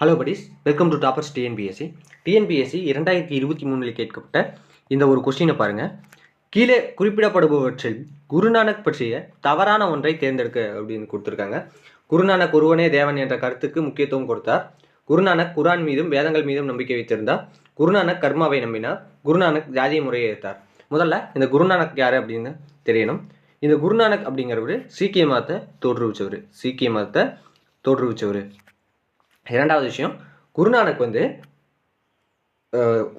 Hello buddies welcome to toppers TNPSC TNPSC இரண்டாயிரத்தி இருபத்தி மூணில் கேட்கப்பட்ட இந்த ஒரு கொஸ்டினை பாருங்கள் கீழே குறிப்பிடப்படுபவற்றில் குருநானக் பற்றிய தவறான ஒன்றை தேர்ந்தெடுக்க அப்படின்னு கொடுத்துருக்காங்க. குருநானக் ஒருவனே தேவன் என்ற கருத்துக்கு முக்கியத்துவம் கொடுத்தார். குருநானக் குரான் மீதும் வேதங்கள் மீதும் நம்பிக்கை வைத்திருந்தார். குருநானக் கர்மாவை நம்பினார். குருநானக் ஜாதிய முறையை ஏற்றார். முதல்ல இந்த குருநானக் யார் அப்படின்னு தெரியணும். இந்த குருநானக் அப்படிங்கிறவர் சீக்கிய மதத்தை தோற்றுவிச்சவர். சீக்கிய மதத்தை தோற்றுவிச்சவர். இரண்டாவது விஷயம் குருநானக் வந்து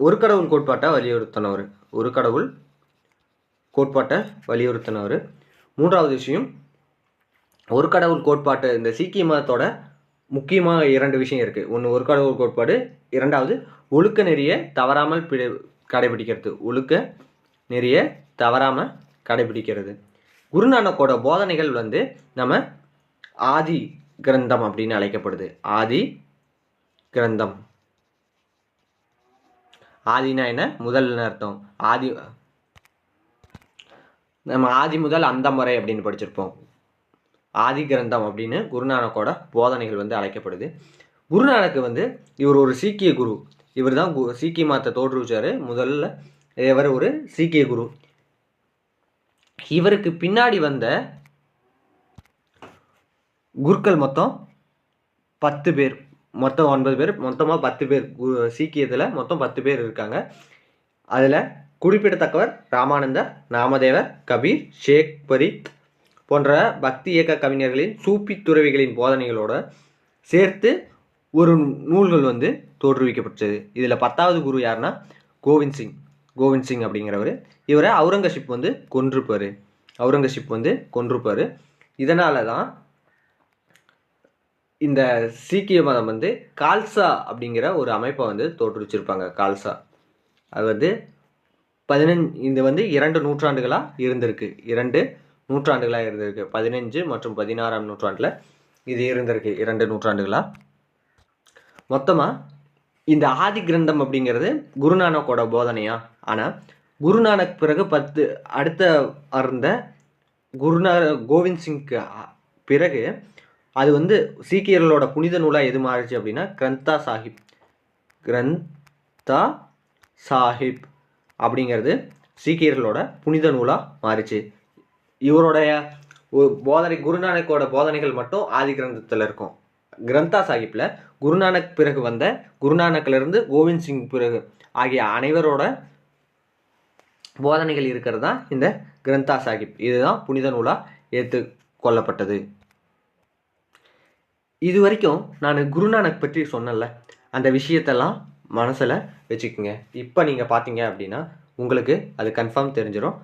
ஒரு கடவுள் கோட்பாட்டை வலியுறுத்தினவர். ஒரு கடவுள் கோட்பாட்டை வலியுறுத்தினவர். மூன்றாவது விஷயம் ஒரு கடவுள் கோட்பாட்டு இந்த சீக்கிய மதத்தோட முக்கியமாக இரண்டு விஷயம் இருக்குது ஒன்று ஒரு கடவுள் கோட்பாடு இரண்டாவது ஒழுக்க நெறிய தவறாமல் பிடி கடைபிடிக்கிறது. ஒழுக்க நெறிய தவறாமல் கடைபிடிக்கிறது. குருநானக்கோட போதனைகள் வந்து நம்ம ஆதி கிரந்தம் அப்படின்னு அழைக்கப்படுது. ஆதி கிரந்தம். ஆதினா என்ன? முதல்னு அர்த்தம். ஆதி நம்ம ஆதி முதல் அந்த முறை அப்படின்னு படிச்சிருப்போம். ஆதி கிரந்தம் அப்படின்னு குருநானக்கோட போதனைகள் வந்து அழைக்கப்படுது. குருநானக்கு வந்து இவர் ஒரு சீக்கிய குரு. இவர் தான் கு- சீக்கிய மாத்தை தோற்றுவிச்சாரு. முதல்ல இவர் ஒரு சீக்கிய குரு. இவருக்கு பின்னாடி வந்த குருக்கள் மொத்தம் பத்து பேர். மொத்தம் ஒன்பது பேர். மொத்தமாக பத்து பேர். சீக்கியத்தில் மொத்தம் பத்து பேர் இருக்காங்க. அதில் குறிப்பிடத்தக்கவர் ராமானந்தர் நாமதேவர் கபீர் ஷேக் பரீத் போன்ற பக்தி இயக்க கவிஞர்களின் சூப்பி துறவிகளின் போதனைகளோட சேர்த்து ஒரு நூல்கள் வந்து தோற்றுவிக்கப்பட்டது. இதில் பத்தாவது குரு யாருன்னா? கோவிந்த் சிங். கோவிந்த் சிங் அப்படிங்கிறவர். இவரை அவுரங்கசீப் வந்து கொன்றுப்பார். அவுரங்கசீப் வந்து கொன்றுப்பார். இதனால தான் இந்த சீக்கிய மதம் வந்து கால்சா அப்படிங்கிற ஒரு அமைப்பை வந்து தோற்றுவிச்சிருப்பாங்க கால்சா. அது வந்து பதினஞ்சு இது வந்து இரண்டு நூற்றாண்டுகளாக இருந்திருக்கு. இரண்டு நூற்றாண்டுகளாக இருந்திருக்கு. பதினஞ்சு மற்றும் பதினாறாம் நூற்றாண்டில் இது இருந்திருக்கு இரண்டு நூற்றாண்டுகளாக மொத்தமாக இந்த ஆதி கிரந்தம் அப்படிங்கிறது குருநானக்கோட போதனையா? ஆனால் குருநானக் பிறகு பத்து அடுத்த அருந்த குருநா கோவிந்த் சிங்க்கு பிறகு அது வந்து சீக்கியர்களோட புனித நூலாக எது மாறுச்சு அப்படின்னா கிரந்தா சாஹிப். கிரந்தா சாஹிப் அப்படிங்கிறது சீக்கியர்களோட புனித நூலாக மாறுச்சு. இவருடைய போதனை குருநானக்கோட போதனைகள் மட்டும் ஆதி கிரந்தத்தில் இருக்கும். கிரந்தா சாஹிப்பில் குருநானக் பிறகு வந்த குருநானக்லேருந்து கோவிந்த் சிங் பிறகு ஆகிய அனைவரோட போதனைகள் இருக்கிறது தான் இந்த கிரந்தா சாஹிப். இதுதான் புனித நூலாக ஏற்று கொள்ளப்பட்டது. இது வரைக்கும் நான் குருநானக் பற்றி சொன்னேன்ல அந்த விஷயத்தெல்லாம் மனசில் வச்சுக்கோங்க. இப்போ நீங்கள் பார்த்தீங்க அப்படின்னா உங்களுக்கு அது கன்ஃபார்ம் தெரிஞ்சிடும்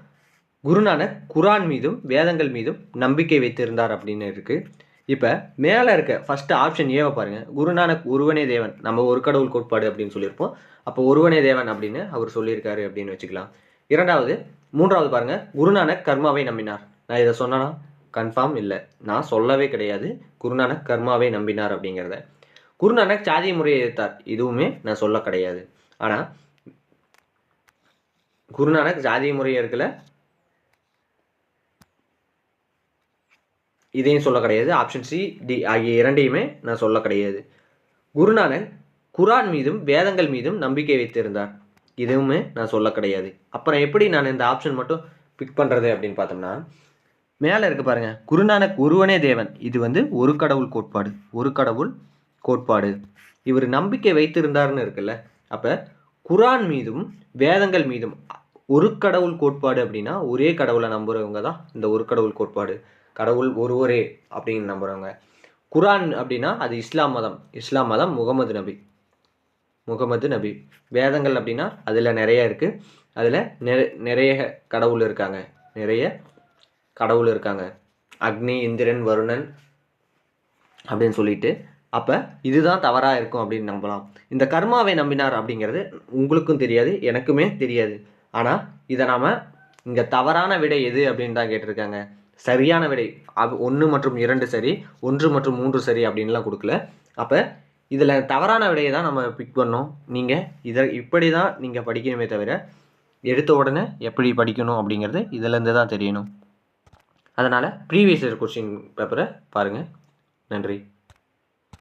குருநானக் குரான் மீதும் வேதங்கள் மீதும் நம்பிக்கை வைத்திருந்தார் அப்படின்னு இருக்குது இப்போ மேலே இருக்க ஃபஸ்ட்டு ஆப்ஷன் ஏவை பாருங்கள் குருநானக் ஒருவனே தேவன். நம்ம ஒரு கடவுள் கோட்பாடு அப்படின்னு சொல்லியிருப்போம். அப்போ ஒருவனே தேவன் அப்படின்னு அவர் சொல்லியிருக்காரு அப்படின்னு வச்சுக்கலாம். இரண்டாவது மூன்றாவது பாருங்கள் குருநானக் கர்மாவை நம்பினார். நான் இதை சொன்னனா? கன்ஃபார்ம் இல்லை. நான் சொல்லவே கிடையாது. குருநானக் கர்மாவை நம்பினார் அப்படிங்கிறத. குருநானக் சாதிய முறையை எதிர்த்தார். இதுவுமே நான் சொல்ல கிடையாது. ஆனால் குருநானக் ஜாதிய முறையை இருக்கல இதையும் சொல்ல கிடையாது. ஆப்ஷன் சி டி ஆகிய இரண்டையுமே நான் சொல்ல கிடையாது. குருநானக் குரான் மீதும் வேதங்கள் மீதும் நம்பிக்கை வைத்திருந்தார். இதுவுமே நான் சொல்ல கிடையாது. அப்புறம் எப்படி நான் இந்த ஆப்ஷன் மட்டும் பிக் பண்ணுறது அப்படின்னு பார்த்தோம்னா மேலே இருக்க பாருங்க. குருநானக் ஒருவனே தேவன். இது வந்து ஒரு கடவுள் கோட்பாடு. ஒரு கடவுள் கோட்பாடு. இவர் நம்பிக்கை வைத்திருந்தாருன்னு இருக்குல்ல. அப்போ குரான் மீதும் வேதங்கள் மீதும் ஒரு கடவுள் கோட்பாடு அப்படின்னா ஒரே கடவுளை நம்புறவங்க தான் இந்த ஒரு கடவுள் கோட்பாடு. கடவுள் ஒருவரே அப்படின்னு நம்புறவங்க. குரான் அப்படின்னா அது இஸ்லாம் மதம். இஸ்லாம் மதம் முகமது நபி. முகமது நபி. வேதங்கள் அப்படின்னா அதில் நிறைய இருக்குது அதில் நிறைய கடவுள் இருக்காங்க. நிறைய கடவுள் இருக்காங்க. அக்னி இந்திரன் வருணன் அப்படின்னு சொல்லிட்டு அப்போ இதுதான் தவறாக இருக்கும் அப்படின்னு நம்பலாம். இந்த கர்மாவை நம்பினார் அப்படிங்கிறது உங்களுக்கும் தெரியாது எனக்குமே தெரியாது. ஆனால் இதை நாம் இங்கே தவறான விடை எது அப்படின்னு தான் கேட்டிருக்காங்க. சரியான விடை அது ஒன்று மற்றும் இரண்டு சரி ஒன்று மற்றும் மூன்று சரி அப்படின்லாம் கொடுக்கல. அப்போ இதில் தவறான விடையை தான் நம்ம பிக் பண்ணோம். நீங்கள் இதை இப்படி தான் நீங்கள் படிக்கணுமே தவிர எடுத்த உடனே எப்படி படிக்கணும் அப்படிங்கிறது இதிலேருந்து தான் தெரியணும். அதனால் ப்ரீவியஸ் இயர் கொஸ்டின் பேப்பரை பாருங்கள் நன்றி.